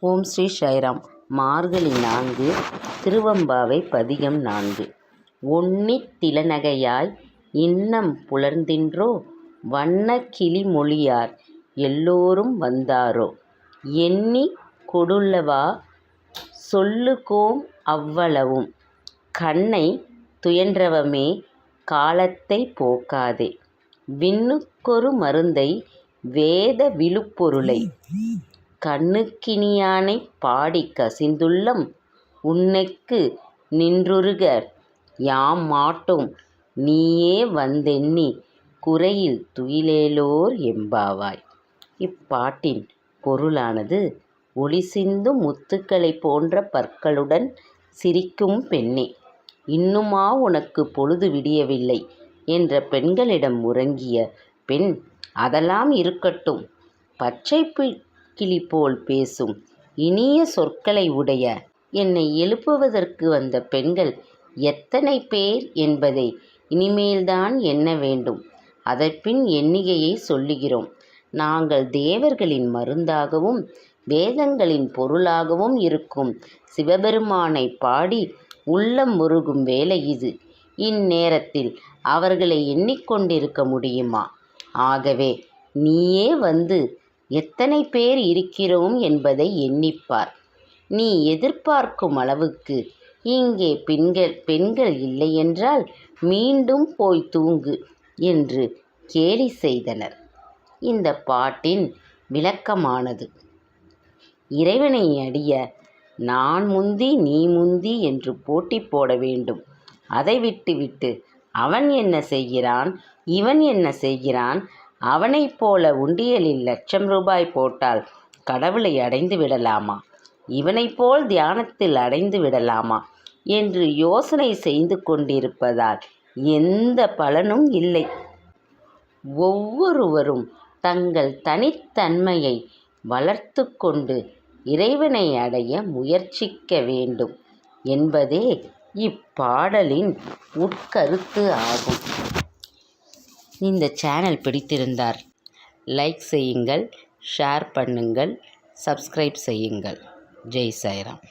ஓம் ஸ்ரீ சைராம் மார்கழி நான்கு திருவம்பாவை பதிகம் நான்கு. ஒன்னித் திலநகையாய் இன்னம் புலர்ந்தின்றோ வண்ண கிளி மொழியார் எல்லோரும் வந்தாரோ? எண்ணி கொடுள்ளவா? சொல்லுகோம் அவ்வளவும். கண்ணை துயன்றவமே காலத்தைப் போக்காதே. விண்ணுக்கொரு மருந்தை வேத விழுப்பொருளை. கண்ணுக்கினியானைப் பாடிக் கசிந்துள்ளம் உன்னெக்கு நின்றுருக யாம் மாட்டோம் நீயே வந்தெண்ணிக் குறையில் துயிலேலோர் எம்பாவாய். இப்பாட்டின் பொருளானது ஒளிசிந்தும் முத்துக்களைப் போன்ற பற்களுடன் சிரிக்கும் பெண்ணே! இன்னுமா உனக்குப் பொழுது விடியவில்லை? என்ற பெண்களிடம் உறங்கிய பெண் அதெல்லாம் இருக்கட்டும் பச்சைக் கிளிபோல் பேசும் இனிய சொற்களை உடைய என்னை எழுப்புவதற்கு வந்த பெண்கள் எத்தனை பேர் என்பதை இனிமேல்தான் எண்ண வேண்டும். அதற்பின் எண்ணிகையை சொல்லுகிறோம். நாங்கள் தேவர்களின் மருந்தாகவும் வேதங்களின் பொருளாகவும் இருக்கும் சிவபெருமானை பாடி உள்ளம் முருகும் வேலை இது. இந்நேரத்தில் அவர்களை எண்ணிக்கொண்டிருக்க முடியுமா? ஆகவே நீயே வந்து எத்தனை பேர் இருக்கிறோம் என்பதை எண்ணிப்பார் நீ எதிர்பார்க்கும் அளவுக்கு இங்கே பெண்கள் பெண்கள் இல்லையென்றால் மீண்டும் போய் தூங்கு என்று கேலி செய்தனர். இந்த பாட்டின் விளக்கமானது இறைவனை அடிய நான் முந்தி நீ முந்தி என்று போட்டி போட வேண்டும். அதை விட்டுவிட்டு அவன் என்ன செய்கிறான் இவன் என்ன செய்கிறான் அவனைப் போல உண்டியலில் லட்சம் ரூபாய் போட்டால் கடவுளை அடைந்து விடலாமா இவனைப் போல் தியானத்தில் அடைந்து விடலாமா என்று யோசனை செய்து கொண்டிருப்பதால் எந்த பலனும் இல்லை. ஒவ்வொருவரும் தங்கள் தனித்தன்மையை வளர்த்து கொண்டு இறைவனை அடைய முயற்சிக்க வேண்டும் என்பதே இப்பாடலின் உட்கருத்து ஆகும். இந்த சேனல் பிடித்திருந்தார் லைக் செய்யுங்கள் ஷேர் பண்ணுங்கள் சப்ஸ்கிரைப் செய்யுங்கள். ஜெய் சாய்ராம்.